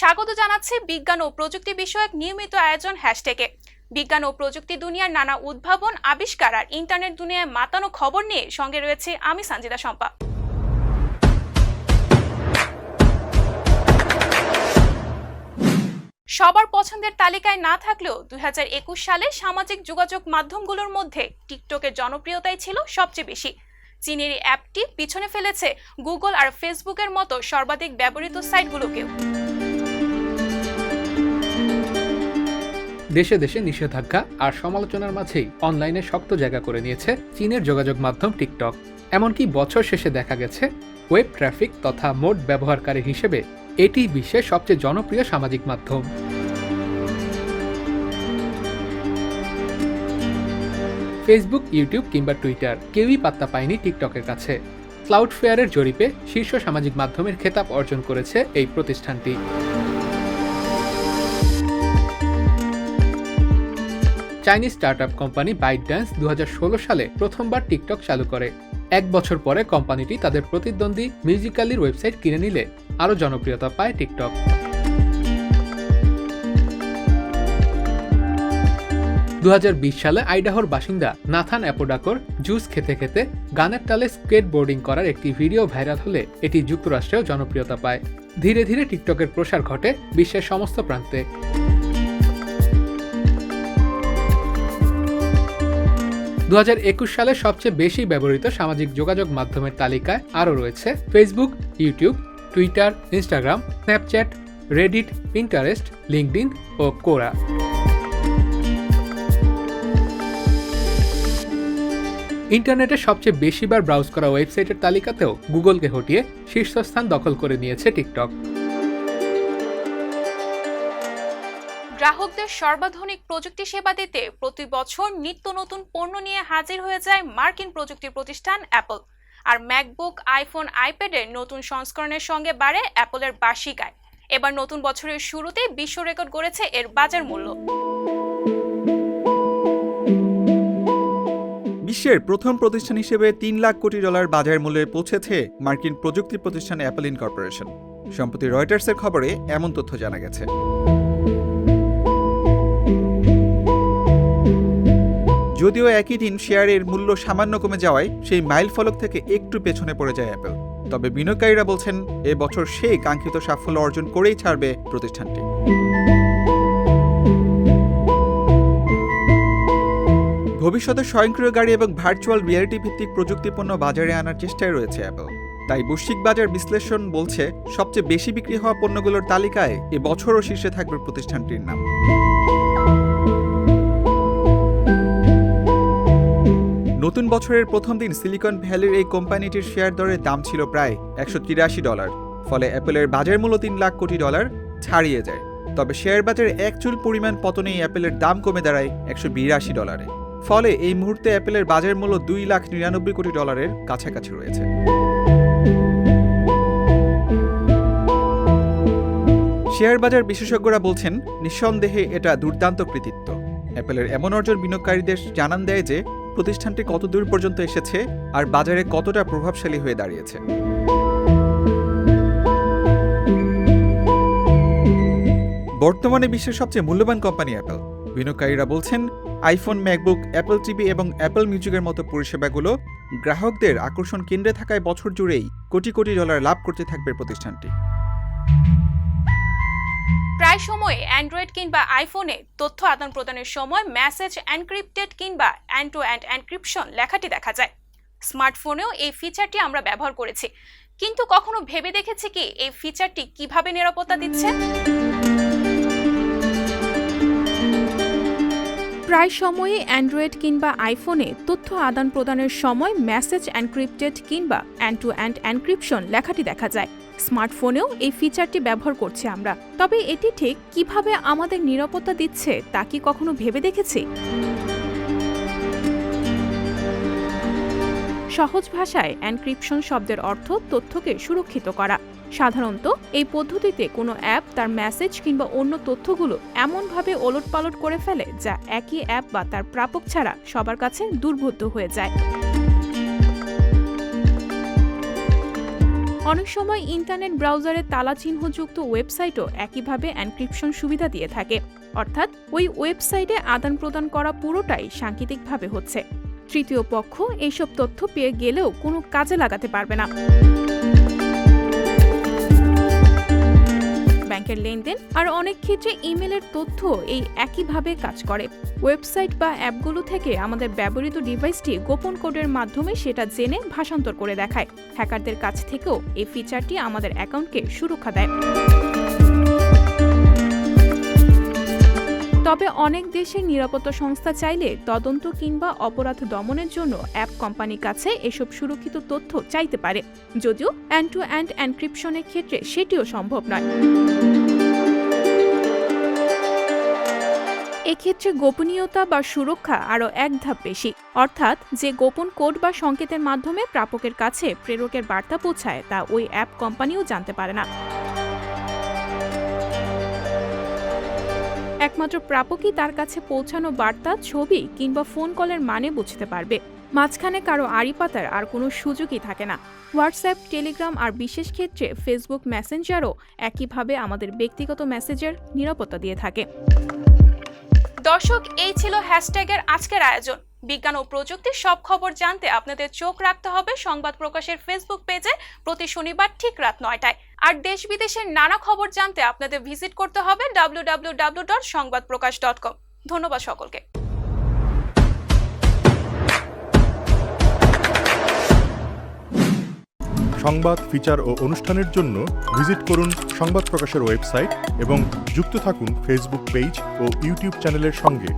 স্বাগত জানাচ্ছি বিজ্ঞান ও প্রযুক্তি বিষয়ক নিয়মিত আয়োজন হ্যাশট্যাগে। বিজ্ঞান ও প্রযুক্তি দুনিয়ার নানা উদ্ভাবন, আবিষ্কার আর ইন্টারনেট দুনিয়ায় মাতানো খবর নিয়ে সঙ্গে রয়েছে আমি সঞ্জিতা শম্পা। সবার পছন্দের তালিকায় না থাকলেও দুই হাজার একুশ সালে সামাজিক যোগাযোগ মাধ্যমগুলোর মধ্যে টিকটকের জনপ্রিয়তাই ছিল সবচেয়ে বেশি। চীনের অ্যাপটি পিছনে ফেলেছে গুগল আর ফেসবুকের মতো সর্বাধিক ব্যবহৃত সাইটগুলোকেও। দেশে দেশে নিষেধাজ্ঞা আর সমালোচনার মাঝেই অনলাইনে শক্ত জায়গা করে নিয়েছে চীনের যোগাযোগ মাধ্যম টিকটক। এমনকি বছর শেষে দেখা গেছে, ওয়েব ট্রাফিক তথা মোট ব্যবহারকারী হিসেবে এটি বিশ্বের সবচেয়ে জনপ্রিয় সামাজিক মাধ্যম। ফেসবুক, ইউটিউব কিংবা টুইটার কেউই পাত্তা পায়নি টিকটকের কাছে। ক্লাউড ফেয়ারের জরিপে শীর্ষ সামাজিক মাধ্যমের খেতাব অর্জন করেছে এই প্রতিষ্ঠানটি। Chinese startup company ByteDance দু হাজার ষোলো সালে প্রথমবার টিকটক চালু করে। এক বছর পরে কোম্পানিটি তাদের প্রতিদ্বন্দ্বী মিউজিক্যালির ওয়েবসাইট কিনে নিলে, আরও জনপ্রিয়তা পায় টিকটক। দু হাজার বিশ সালে আইডাহোর বাসিন্দা নাথান অ্যাপোডাকোর জুস খেতে খেতে গানের তালে স্কেট বোর্ডিং করার একটি ভিডিও ভাইরাল হলে এটি যুক্তরাষ্ট্রেও জনপ্রিয়তা পায়। ধীরে ধীরে টিকটকের প্রসার ঘটে বিশ্বের সমস্ত প্রান্তে। দু সালে সবচেয়ে বেশি ব্যবহৃত সামাজিক যোগাযোগ মাধ্যমের তালিকায় আরও রয়েছে Facebook YouTube Twitter Instagram Snapchat Reddit Pinterest LinkedIn ও কোরা ইন্টারনেটে সবচেয়ে বেশিবার ব্রাউজ করা ওয়েবসাইটের তালিকাতেও গুগলকে হটিয়ে শীর্ষস্থান দখল করে নিয়েছে টিকটক গ্রাহকদের সর্বাধুনিক প্রযুক্তি সেবা দিতে প্রতি বছর নিত্য নতুন পণ্য নিয়ে হাজির হয়ে যায় মার্কিন প্রযুক্তি প্রতিষ্ঠান অ্যাপল। আর ম্যাকবুক আইফোন আইপ্যাডের নতুন সংস্করণের সঙ্গে বাড়ে অ্যাপলের বার্ষিক আয় এবার নতুন বছরের শুরুতে বিশ্ব রেকর্ড গড়েছে এর বাজার মূল্য। বিশ্বের প্রথম প্রতিষ্ঠান হিসেবে তিন লাখ কোটি ডলার বাজার মূল্যে পৌঁছেছে মার্কিন প্রযুক্তি প্রতিষ্ঠান অ্যাপল ইনকর্পোরেশন। সম্প্রতি রয়টার্সের খবরে এমন তথ্য জানা গেছে। যদিও একই দিন শেয়ারের মূল্য সামান্য কমে যাওয়ায় সেই মাইল ফলক থেকে একটু পেছনে পড়ে যায় অ্যাপল। তবে বিনিয়োগকারীরা বলছেন, এ বছর সেই কাঙ্ক্ষিত সাফল্য অর্জন করেই ছাড়বে প্রতিষ্ঠানটি। ভবিষ্যতে স্বয়ংক্রিয় গাড়ি এবং ভার্চুয়াল রিয়ালিটি ভিত্তিক প্রযুক্তিপণ্য বাজারে আনার চেষ্টায় রয়েছে অ্যাপল। তাই বৈশ্বিক বাজার বিশ্লেষণ বলছে, সবচেয়ে বেশি বিক্রি হওয়া পণ্যগুলোর তালিকায় এ বছরও শীর্ষে থাকবে প্রতিষ্ঠানটির নাম। নতুন বছরের প্রথম দিন সিলিকন ভ্যালির এই কোম্পানিটির শেয়ার দরের দাম ছিল প্রায় একশো তিরাশি ডলার, ফলে অ্যাপেলের বাজার মূল্য তিন লাখ কোটি ডলার ছাড়িয়ে যায়। তবে শেয়ার বাজারে এক চুল পরিমাণ পতনেই অ্যাপেলের দাম কমে দাঁড়ায় একশো বিরাশি ডলারে। ফলে এই মুহূর্তে অ্যাপেলের বাজার মূল্য দুই লাখ নিরানব্বই কোটি ডলারের কাছাকাছি রয়েছে। শেয়ার বাজার বিশেষজ্ঞরা বলছেন, নিঃসন্দেহে এটা দুর্দান্ত কৃতিত্ব। অ্যাপেলের এমন অর্জন বিনিয়োগকারীদের জানান দেয় যে প্রতিষ্ঠানটি কত দূর পর্যন্ত এসেছে আর বাজারে কতটা প্রভাবশালী হয়ে দাঁড়িয়েছে? বর্তমানে বিশ্বের সবচেয়ে মূল্যবান কোম্পানি অ্যাপল। বিনিয়োগকারীরা বলছেন, আইফোন, ম্যাকবুক, অ্যাপল টিভি এবং অ্যাপল মিউজিকের মতো পরিষেবাগুলো গ্রাহকদের আকর্ষণ কেন্দ্রে থাকায় বছর জুড়েই কোটি কোটি ডলার লাভ করতে থাকবে প্রতিষ্ঠানটি। প্রায় সময় অ্যান্ড্রয়েড কিংবা আইফোনে তথ্য আদান প্রদানের সময় মেসেজ এনক্রিপ্টেড কিংবা অ্যান্ড টু অ্যান্ড এনক্রিপশন লেখাটি দেখা যায়। স্মার্টফোনেও এই ফিচারটি আমরা ব্যবহার করেছি। কিন্তু কখনো ভেবে দেখেছি কি এই ফিচারটি কীভাবে নিরাপত্তা দিচ্ছে? প্রায় সময়ে অ্যান্ড্রয়েড কিংবা আইফোনে তথ্য আদান প্রদানের সময় মেসেজ এনক্রিপ্টেড কিংবা অ্যান্ড টু অ্যান্ড এনক্রিপশন লেখাটি দেখা যায়। স্মার্টফোনেও এই ফিচারটি ব্যবহার করছি আমরা। তবে এটি ঠিক কীভাবে আমাদের নিরাপত্তা দিচ্ছে তা কি কখনো ভেবে দেখেছি? সহজ ভাষায় এনক্রিপশন শব্দের অর্থ তথ্যকে সুরক্ষিত করা। সাধারণত, এই পদ্ধতিতে কোনো অ্যাপ তার মেসেজ কিংবা অন্য তথ্যগুলো এমনভাবে ওলটপালট করে ফেলে যা একই অ্যাপ বা তার প্রাপক ছাড়া সবার কাছে দুর্বোধ্য হয়ে যায়। অনেক সময় ইন্টারনেট ব্রাউজারে তালা চিহ্নযুক্ত ওয়েবসাইটও একইভাবে এনক্রিপশন সুবিধা দিয়ে থাকে। অর্থাৎ, ওই ওয়েবসাইটে আদান প্রদান করা পুরোটাই সাংকেতিকভাবে হচ্ছে। তৃতীয় পক্ষ এইসব তথ্য পেয়ে গেলেও কোনো কাজে লাগাতে পারবে না। ব্যাংকের লেনদেন আর অনেক ক্ষেত্রে ইমেলের তথ্য এই একইভাবে কাজ করে। ওয়েবসাইট বা অ্যাপগুলো থেকে আমাদের ব্যবহৃত ডিভাইসটি গোপন কোডের মাধ্যমে সেটা জেনে ভাষান্তর করে দেখায়। হ্যাকারদের কাছ থেকেও এই ফিচারটি আমাদের অ্যাকাউন্টকে সুরক্ষা দেয়। তবে অনেক দেশের নিরাপত্তা সংস্থা চাইলে তদন্ত কিংবা অপরাধ দমনের জন্য অ্যাপ কোম্পানির কাছে এসব সুরক্ষিত তথ্য চাইতে পারে। যদিও অ্যান্ড টু অ্যান্ড এনক্রিপশনের ক্ষেত্রে সেটিও সম্ভব নয়। এক্ষেত্রে গোপনীয়তা বা সুরক্ষা আরও এক ধাপ বেশি। অর্থাৎ যে গোপন কোড বা সংকেতের মাধ্যমে প্রাপকের কাছে প্রেরকের বার্তা পৌঁছায়, তা ওই অ্যাপ কোম্পানিও জানতে পারে না। একমাত্র প্রাপকই তার কাছে পৌঁছানো বার্তা, ছবি কিংবা ফোন কলের মানে বুঝতে পারবে। মাঝখানে কারও আড়ি পাতার আর কোনো সুযোগই থাকে না। হোয়াটসঅ্যাপ, টেলিগ্রাম আর বিশেষ ক্ষেত্রে ফেসবুক মেসেঞ্জারও একইভাবে আমাদের ব্যক্তিগত মেসেজের নিরাপত্তা দিয়ে থাকে। দর্শক, এই ছিল হ্যাশট্যাগের আজকের আয়োজন। বিজ্ঞান ও প্রযুক্তির সব খবর জানতে আপনাদের চোখ রাখতে হবে সংবাদ প্রকাশের ফেসবুক পেজে প্রতি শনিবার ঠিক রাত নয়টায়। আর দেশ বিদেশের নানা খবর জানতে আপনাদের ভিজিট করতে হবে ডাব্লিউ ডাব্লিউ ডাব্লিউ ডট সংবাদ প্রকাশ ডট কম ধন্যবাদ সকলকে। সংবাদ ফিচার ও অনুষ্ঠানের জন্য ভিজিট করুন সংবাদ প্রকাশের ওয়েবসাইট এবং যুক্ত থাকুন ফেসবুক পেজ ও ইউটিউব চ্যানেলের সঙ্গে।